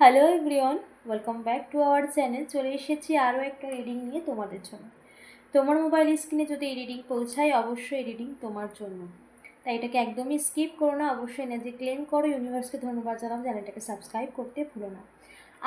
Hello everyone welcome back to our channel চলে এসেছি আরও একটা রিডিং নিয়ে তোমাদের জন্য। তোমার মোবাইল স্ক্রিনে যদি এই রিডিং পৌঁছায়, অবশ্যই রিডিং তোমার জন্য। তাই এটাকে একদমই স্কিপ করো না, অবশ্যই এনার্জি ক্লেম করো ইউনিভার্সকে ধন্যবাদ জানাও চ্যানেলটাকে সাবস্ক্রাইব করতে ভুলো না।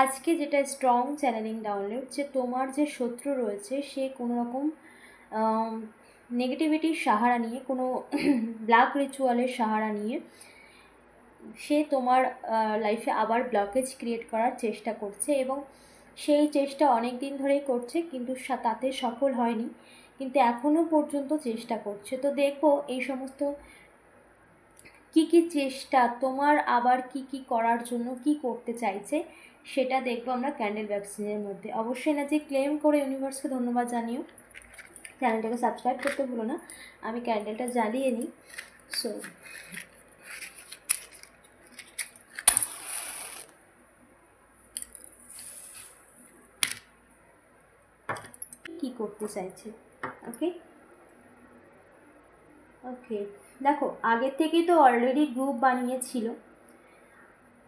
আজকে যেটা স্ট্রং চ্যানেলিং ডাউনলোড যে তোমার যে শত্রু রয়েছে, সে কোনো রকম নেগেটিভিটির সাহারা নিয়ে, কোনো ব্ল্যাক রিচুয়ালের সাহারা নিয়ে সে তোমার লাইফে আবার ব্লকেজ ক্রিয়েট করার চেষ্টা করছে এবং সেই চেষ্টা অনেক দিন ধরেই করছে কিন্তু তাতে সফল হয়নি। কিন্তু এখনও পর্যন্ত চেষ্টা করছে। তো দেখো এই সমস্ত কি কি চেষ্টা, তোমার আবার কি কি করার জন্য কি করতে চাইছে, সেটা দেখব আমরা ক্যান্ডেল ভ্যাকসিনের মধ্যে। অবশ্যই না, যে ক্লেম করে ইউনিভার্সকে ধন্যবাদ জানিও। চ্যানেলটাকে সাবস্ক্রাইব করতে ভুলো না। আমি ক্যান্ডেলটা জ্বালিয়ে নিই। সো কি করতে চাইছে? ওকে ওকে দেখো, আগে থেকেই তো অলরেডি গ্রুপ বানিয়েছিল।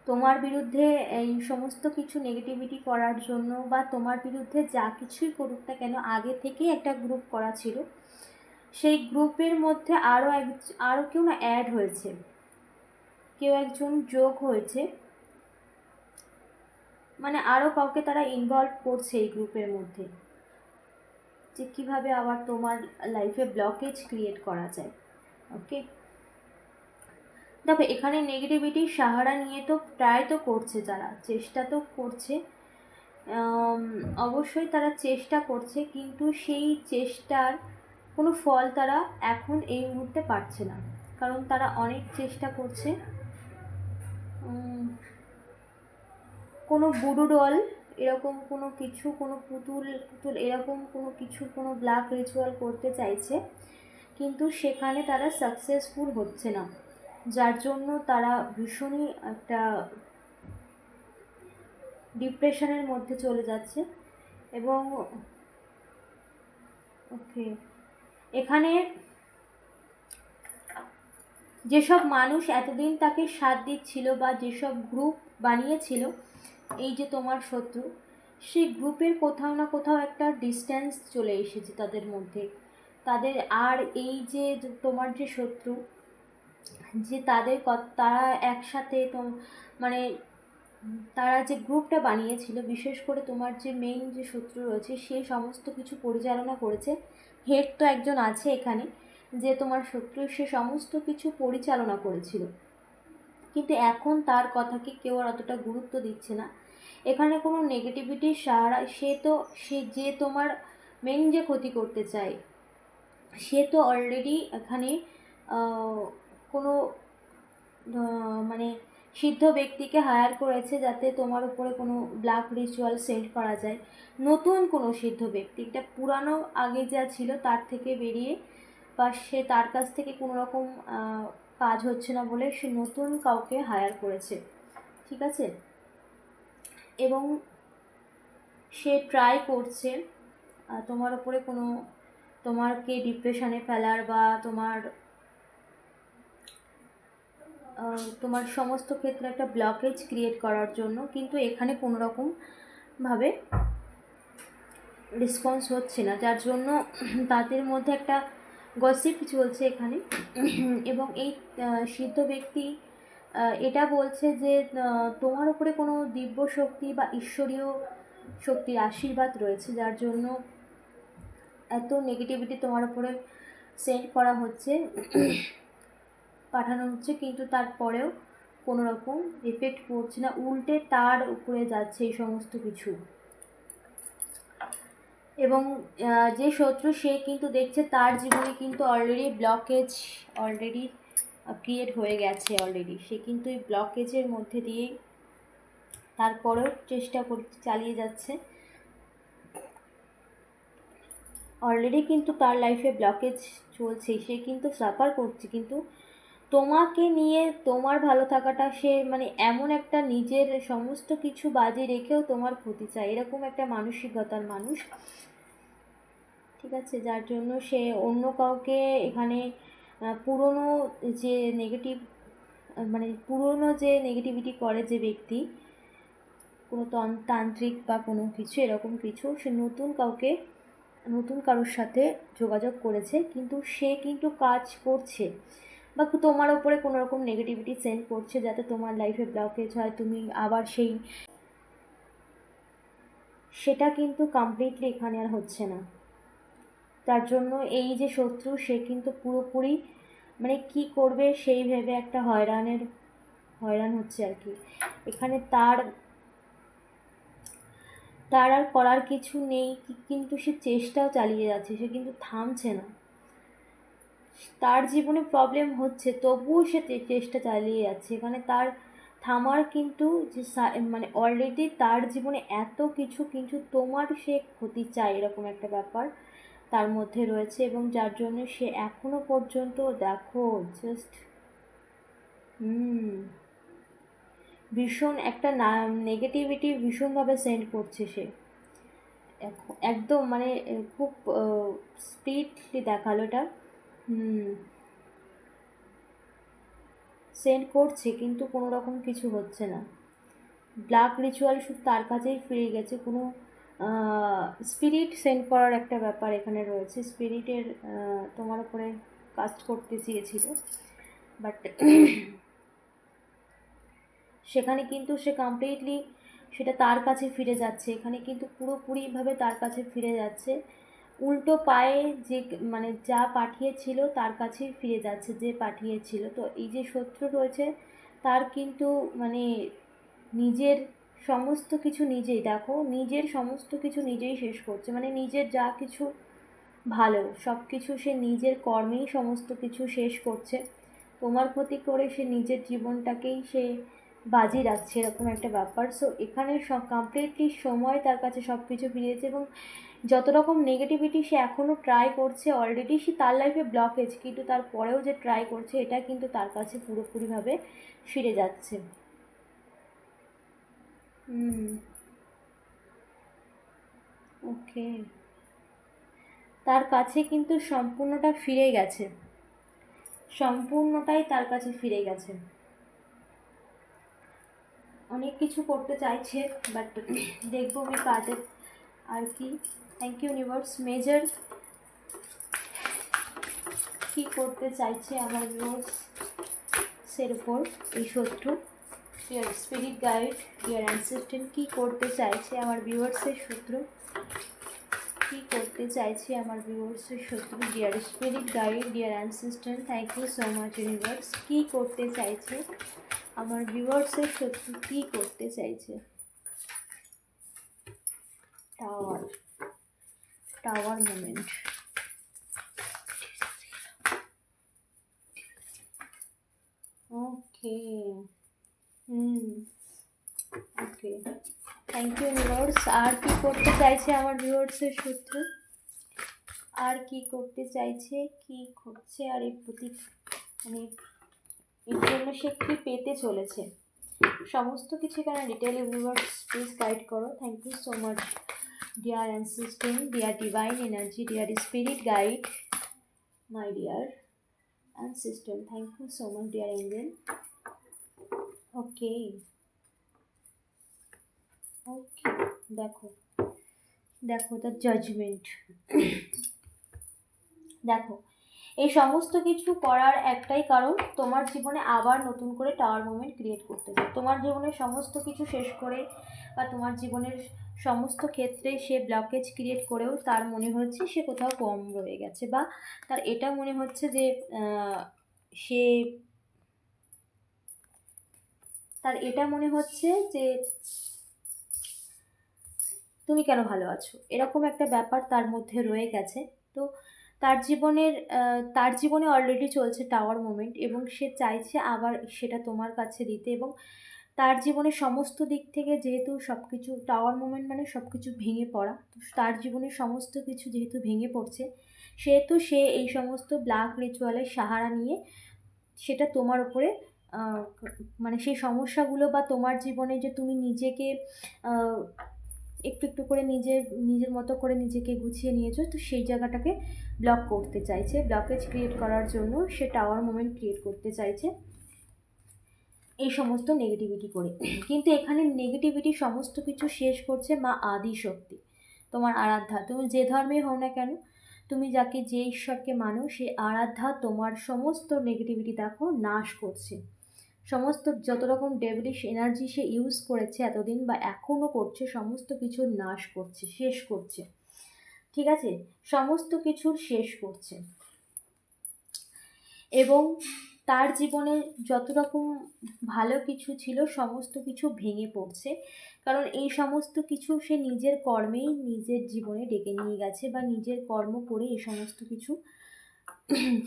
তোমার বিরুদ্ধে, এই সমস্ত কিছু নেগেটিভিটি করার জন্য বা তোমার বিরুদ্ধে যা কিছুই করুক না কেন, আগে থেকেই একটা গ্রুপ করা ছিল। সেই গ্রুপের মধ্যে আরও এক আরও কেউ না অ্যাড হয়েছে। কেউ একজন যোগ হয়েছে। মানে আরও কাউকে তারা ইনভলভ করছে এই গ্রুপের মধ্যে। যে কীভাবে আবার তোমার লাইফে ব্লকেজ ক্রিয়েট করা যায় ওকে দেখো, এখানে নেগেটিভিটি সাহারা নিয়ে তো প্রায় তো করছে তারা, চেষ্টা তো করছে। অবশ্যই তারা চেষ্টা করছে, কিন্তু সেই চেষ্টার কোনো ফল তারা এখন এই মুহূর্তে পাচ্ছে না, কারণ তারা অনেক চেষ্টা করছে। কোনো বুডু ডল এরকম কোনো কিছু, কোনো পুতুল পুতুল এরকম কোনো কিছু, কোনো ব্ল্যাক রিচুয়াল করতে চাইছে, কিন্তু সেখানে তারা সাকসেসফুল হচ্ছে না। যার জন্য তারা ভীষণই একটা ডিপ্রেশনের মধ্যে চলে যাচ্ছে এবং ওকে এখানে যেসব মানুষ এতদিন তাকে সাথ দিচ্ছিল বা যেসব গ্রুপ বানিয়েছিল এই যে তোমার শত্রু, সেই গ্রুপের কোথাও না কোথাও একটা ডিস্ট্যান্স চলে এসেছে তাদের মধ্যে। তাদের আর এই যে তোমার যে শত্রু, যে তাদের তারা একসাথে তো মানে তারা যে গ্রুপটা বানিয়েছিল, বিশেষ করে তোমার যে মেইন যে শত্রু রয়েছে, সে সমস্ত কিছু পরিচালনা করেছে। হেড তো একজন আছে এখানে, যে তোমার শত্রু, সে সমস্ত কিছু পরিচালনা করেছিল। কিন্তু এখন তার কথাকে কেউ আর অতটা গুরুত্ব দিচ্ছে না। এখানে কোনো নেগেটিভিটির সাহারা সে তো, সে যে তোমার মেন যে ক্ষতি করতে চায়, সে তো অলরেডি এখানে কোনো মানে সিদ্ধ ব্যক্তিকে হায়ার করেছে যাতে তোমার উপরে কোনো ব্ল্যাক রিচুয়াল সেন্ড করা যায়। নতুন কোনো সিদ্ধ ব্যক্তি, এটা পুরানো আগে যা ছিল তার থেকে বেরিয়ে বা সে তার কাছ থেকে কোনো রকম কাজ হচ্ছে না বলে সে নতুন কাউকে হায়ার করেছে। ঠিক আছে? এবং সে ট্রাই করছে তোমার উপরে কোনো তোমারকে ডিপ্রেশনে ফেলার বা তোমার তোমার সমস্ত ক্ষেত্রে একটা ব্লকেজ ক্রিয়েট করার জন্য কিন্তু এখানে কোনো রকম ভাবে রেসপন্স হচ্ছে না। যার জন্য তাদের মধ্যে একটা গসিপ চলছে এখানে। এবং এই সিদ্ধ ব্যক্তি এটা বলছে যে তোমার উপরে কোনো দিব্য শক্তি বা ঈশ্বরীয় শক্তির আশীর্বাদ রয়েছে, যার জন্য এত নেগেটিভিটি তোমার উপরে সেন্ড করা হচ্ছে, পাঠানো হচ্ছে, কিন্তু তারপরেও কোনো রকম এফেক্ট পড়ছে না। উল্টে তার উপরে যাচ্ছে এই সমস্ত কিছু। এবং যে শত্রু সে কিন্তু দেখছে তার জীবনে কিন্তু অলরেডি ব্লকেজ অলরেডি ক্রিয়েট হয়ে গেছে অলরেডি সে কিন্তু এই ব্লকেজের মধ্যে দিয়েই তারপরেও চেষ্টা করতে, চালিয়ে যাচ্ছে। অলরেডি কিন্তু তার লাইফে ব্লকেজ চলছে, সে কিন্তু সাফার করছে। কিন্তু তোমাকে নিয়ে তোমার ভালো থাকাটা, সে মানে এমন একটা নিজের সমস্ত কিছু বাজে রেখেও তোমার ক্ষতি চায়। এরকম একটা মানসিকতার মানুষ ঠিক আছে, যার জন্য সে অন্য কাউকে এখানে পুরনো যে নেগেটিভ মানে পুরনো যে নেগেটিভিটি করে যে ব্যক্তি, কোনো তন- তান্ত্রিক বা কোনো কিছু, এরকম কিছু, সে নতুন কাউকে, নতুন কারোর সাথে যোগাযোগ করেছে, কিন্তু সে কিন্তু কাজ করছে বা তোমার ওপরে কোনো রকম নেগেটিভিটি সেন্ড করছে যাতে তোমার লাইফে ব্লকেজ হয়, তুমি আবার সেই, সেটা কিন্তু কমপ্লিটলি এখানে আর হচ্ছে না। তার জন্য এই যে শত্রু, সে কিন্তু পুরোপুরি মানে কি করবে সেই ভেবে একটা হয়রানের, হয়রান হচ্ছে আর কি। এখানে তার তার আর করার কিছু নেই কিন্তু সে চেষ্টাও চালিয়ে যাচ্ছে, সে কিন্তু থামছে না। তার জীবনে প্রবলেম হচ্ছে, তবুও সে চেষ্টা চালিয়ে যাচ্ছে। এখানে তার থামার কিন্তু যে মানে অলরেডি তার জীবনে এত কিছু কিন্তু তোমার সে ক্ষতি চায়, এরকম একটা ব্যাপার। তার মধ্যে রয়েছে এবং যার জন্য সে এখনও পর্যন্ত, দেখো জাস্ট ভীষণ একটা না নেগেটিভিটি ভীষণভাবে সেন্ড করছে সে। একদম মানে খুব স্পিডলি দেখাল এটা। হুম সেন্ড করছে কিন্তু কোনো রকম কিছু হচ্ছে না। ব্ল্যাক রিচুয়াল শুধু তার কাছেই ফিরে গেছে, কোনো স্পিরিট সেন্ড করার একটা ব্যাপার এখানে রয়েছে। স্পিরিটের তোমার উপরে কাজ করতে চেয়েছিল। বাট সেখানে কিন্তু সে কমপ্লিটলি সেটা তার কাছে ফিরে যাচ্ছে। এখানে কিন্তু পুরোপুরিভাবে তার কাছে ফিরে যাচ্ছে। উল্টো পায়ে যে মানে যা পাঠিয়েছিল তার কাছেই ফিরে যাচ্ছে, যে পাঠিয়েছিল। তো এই যে শত্রু রয়েছে, তার কিন্তু মানে নিজের সমস্ত কিছু নিজেই, দেখো, নিজের সমস্ত কিছু নিজেই শেষ করছে। মানে নিজের যা কিছু ভালো, সব কিছু সে নিজের কর্মেই সমস্ত কিছু শেষ করছে। তোমার ক্ষতি করে সে নিজের জীবনটাকেই সে বাজি রাখছে, এরকম একটা ব্যাপার। সো এখানে সব কমপ্লিটলি সময় তার কাছে সব কিছু ফিরেছে এবং যত রকম নেগেটিভিটি সে এখনও ট্রাই করছে অলরেডি সে তার লাইফে ব্লকেজ কিন্তু তারপরেও যে ট্রাই করছে, এটা কিন্তু তার কাছে পুরোপুরিভাবে ফিরে যাচ্ছে। হুম। ওকে। তার কাছে কিন্তু সম্পূর্ণটা ফিরে গেছে। সম্পূর্ণটাই তার কাছে ফিরে গেছে। অনেক কিছু করতে চাইছে বাট দেখব আমি কাজে আর কি। থ্যাংক ইউ ইউনিভার্স মেজর কি করতে চাইছে আমার ভিউয়ার্সের উপর এই শত্রু? Dear spirit guide dear ancestor কী করতে চাইছে আমার ভিউয়ার্সের শত্রু? কী করতে চাইছে আমার ভিউয়ার্সের শত্রু? Dear spirit guide dear ancestor thank you so much universe কী করতে চাইছে আমার ভিউয়ার্সের শত্রু? কী করতে চাইছে? Tower tower moment hmm okay thank you viewers আর কি করতে চাইছে আমার ভিউয়ার্সের শত্রু আর কি করতে চাইছে? কি করছে? আর এই প্রতি মানে এর জন্য সে কি পেতে চলেছে? সমস্ত কিছু এখানে ডিটেল ইউনিভার্স প্লিজ গাইড করো। Thank you so much dear ancestor dear divine energy dear spirit guide my dear ancestor thank you so much dear angel okay. Okay, দেখো। দেখো দ্য জাজমেন্ট দেখো, এই সমস্ত কিছু করার একটাই কারণ তোমার জীবনে আবার নতুন করে টাওয়ার মুভমেন্ট ক্রিয়েট করতে চায় তোমার জীবনের সমস্ত কিছু শেষ করে বা তোমার জীবনের সমস্ত ক্ষেত্রে সে ব্লকেজ ক্রিয়েট করেও তার মনে হচ্ছে সে কোথাও কম রয়ে গেছে বা তার এটা মনে হচ্ছে যে সে তার এটা মনে হচ্ছে যে তুমি কেন ভালো আছো? এরকম একটা ব্যাপার তার মধ্যে রয়ে গেছে। তো তার জীবনের তার জীবনে অলরেডি চলছে টাওয়ার মোমেন্ট এবং সে চাইছে আবার সেটা তোমার কাছে দিতে এবং তার জীবনে সমস্ত দিক থেকে যেহেতু সব কিছু টাওয়ার মোমেন্ট মানে সব কিছু ভেঙে পড়া তার জীবনে সমস্ত কিছু যেহেতু ভেঙে পড়ছে, সেহেতু সে এই সমস্ত ব্ল্যাক রিচুয়ালের সাহারা নিয়ে সেটা তোমার উপরে মানে সেই সমস্যাগুলো বা তোমার জীবনে যে তুমি নিজেকে একটু একটু করে নিজের নিজের মতো করে নিজেকে গুছিয়ে নিয়েছো, তো সেই জায়গাটাকে ব্লক করতে চাইছে। ব্লকেজ ক্রিয়েট করার জন্য সে টাওয়ার মোমেন্ট ক্রিয়েট করতে চাইছে। এই সমস্ত নেগেটিভিটি করে। কিন্তু এখানে নেগেটিভিটি সমস্ত কিছু শেষ করছে মা আদি শক্তি তোমার আরাধ্যা। তুমি যে ধর্মেই হও না কেন, তুমি যাকে, যে ঈশ্বরকে মানো, সে আরাধ্যা তোমার সমস্ত নেগেটিভিটি দেখো, নাশ করছে। সমস্ত যত রকম ডেভিলিশ এনার্জি সে ইউজ করেছে এতদিন বা এখনও করছে, সমস্ত কিছু নাশ করছে, শেষ করছে। ঠিক আছে? সমস্ত কিছুর শেষ করছে। এবং তার জীবনে যত রকম ভালো কিছু ছিল, সমস্ত কিছু ভেঙে পড়ছে। কারণ এই সমস্ত কিছু সে নিজের কর্মেই নিজের জীবনে ডেকে নিয়ে গেছে বা নিজের কর্ম করে এই সমস্ত কিছু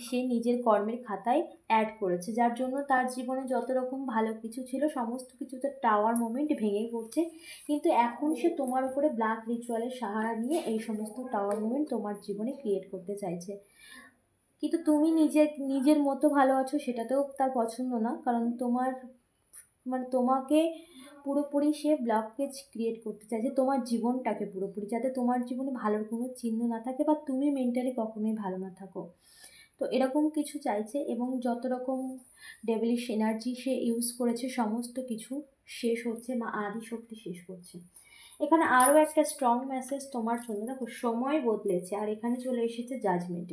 সে নিজের কর্মের খাতায় অ্যাড করেছে, যার জন্য তার জীবনে যত রকম ভালো কিছু ছিল, সমস্ত কিছুতে টাওয়ার মোমেন্ট ভেঙে পড়ছে। কিন্তু এখন সে তোমার উপরে ব্ল্যাক রিচুয়ালের সাহারা নিয়ে এই সমস্ত টাওয়ার মোমেন্ট তোমার জীবনে ক্রিয়েট করতে চাইছে। কিন্তু তুমি নিজে, নিজের মতো ভালো আছো সেটাতেও তার পছন্দ না, কারণ তোমার মানে তোমাকে পুরোপুরি সে ব্লকেজ ক্রিয়েট করতে চাইছে, তোমার জীবনটাকে পুরোপুরি, যাতে তোমার জীবনে ভালোর কোনো চিহ্ন না থাকে বা তুমি মেন্টালি কখনোই ভালো না থাকো। তো এরকম কিছু চাইছে এবং যত রকম ডেভেলিশ এনার্জি সে ইউজ করেছে, সমস্ত কিছু শেষ হচ্ছে বা আদি শক্তি শেষ করছে। এখানে আরও একটা স্ট্রং মেসেজ তোমার জন্য। দেখো, সময় বদলেছে আর এখানে চলে এসেছে জাজমেন্ট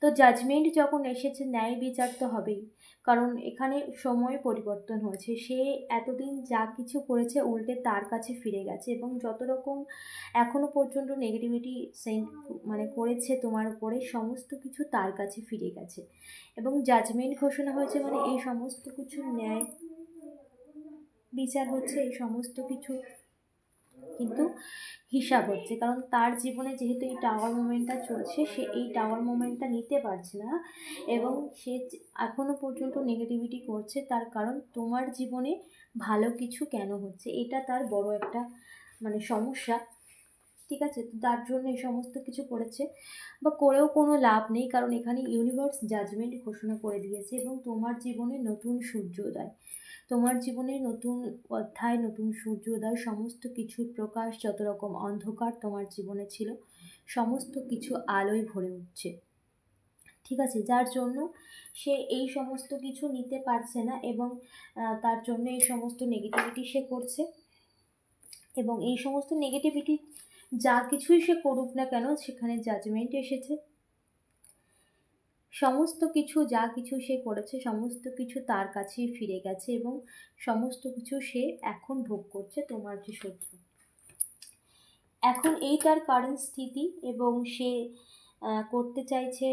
তো জাজমেন্ট যখন এসেছে, ন্যায় বিচার তো হবেই। কারণ এখানে সময় পরিবর্তন হয়েছে। সে এতদিন যা কিছু করেছে উল্টে তার কাছে ফিরে গেছে এবং যত রকম এখনও পর্যন্ত নেগেটিভিটি সেন্ড মানে করেছে তোমার উপরে, সমস্ত কিছু তার কাছে ফিরে গেছে। এবং জাজমেন্ট ঘোষণা হয়েছে মানে এই সমস্ত কিছু ন্যায় বিচার হচ্ছে, এই সমস্ত কিছু কিন্তু হিসাব হচ্ছে। কারণ তার জীবনে যেহেতু এই টাওয়ার মুভমেন্টটা চলছে, সে এই টাওয়ার মুভমেন্টটা নিতে পারছে না এবং সে এখনও পর্যন্ত নেগেটিভিটি করছে। তার কারণ তোমার জীবনে ভালো কিছু কেন হচ্ছে? এটা তার বড় একটা মানে সমস্যা। ঠিক আছে? তো তার জন্য এই সমস্ত কিছু করেছে। বা করেও কোনো লাভ নেই, কারণ এখানে ইউনিভার্স জাজমেন্ট ঘোষণা করে দিয়েছে এবং তোমার জীবনে নতুন সূর্যোদয়। তোমার জীবনে নতুন অধ্যায়, নতুন সূর্যোদয়, সমস্ত কিছুর প্রকাশ যত রকম অন্ধকার তোমার জীবনে ছিল, সমস্ত কিছু আলোয় ভরে উঠছে। ঠিক আছে? যার জন্য সে এই সমস্ত কিছু নিতে পারছে না এবং তার জন্য এই সমস্ত নেগেটিভিটি সে করছে। এবং এই সমস্ত নেগেটিভিটি যা কিছুই সে করুক না কেন, সেখানে জাজমেন্ট এসেছে। সমস্ত কিছু যা কিছু সে করেছে, সমস্ত কিছু তার কাছেই ফিরে গেছে এবং সমস্ত কিছু সে এখন ভোগ করছে তোমার যে শত্রু। এখন এই তার কারেন্ট স্থিতি এবং সে করতে চাইছে,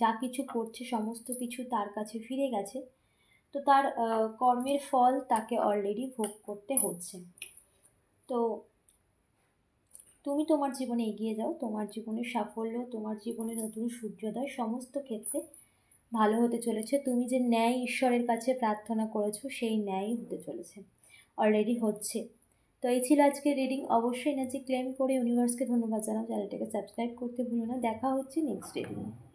যা কিছু করছে, সমস্ত কিছু তার কাছে ফিরে গেছে, তো তার কর্মের ফল তাকে অলরেডি ভোগ করতে হচ্ছে। তো তুমি তোমার জীবনে এগিয়ে যাও, তোমার জীবনের সাফল্য, তোমার জীবনে নতুন সূর্যোদয় সমস্ত ক্ষেত্রে ভালো হতে চলেছে। তুমি যে ন্যায় ঈশ্বরের কাছে প্রার্থনা করেছ, সেই ন্যায়ই হতে চলেছে। অলরেডি হচ্ছে। তো এই ছিল আজকে রিডিং অবশ্যই এনার্জি ক্লেম করে ইউনিভার্সকে ধন্যবাদ জানাও। চ্যানেলটাকে সাবস্ক্রাইব করতে ভুলো না। দেখা হচ্ছে নেক্সট রিডিংয়ে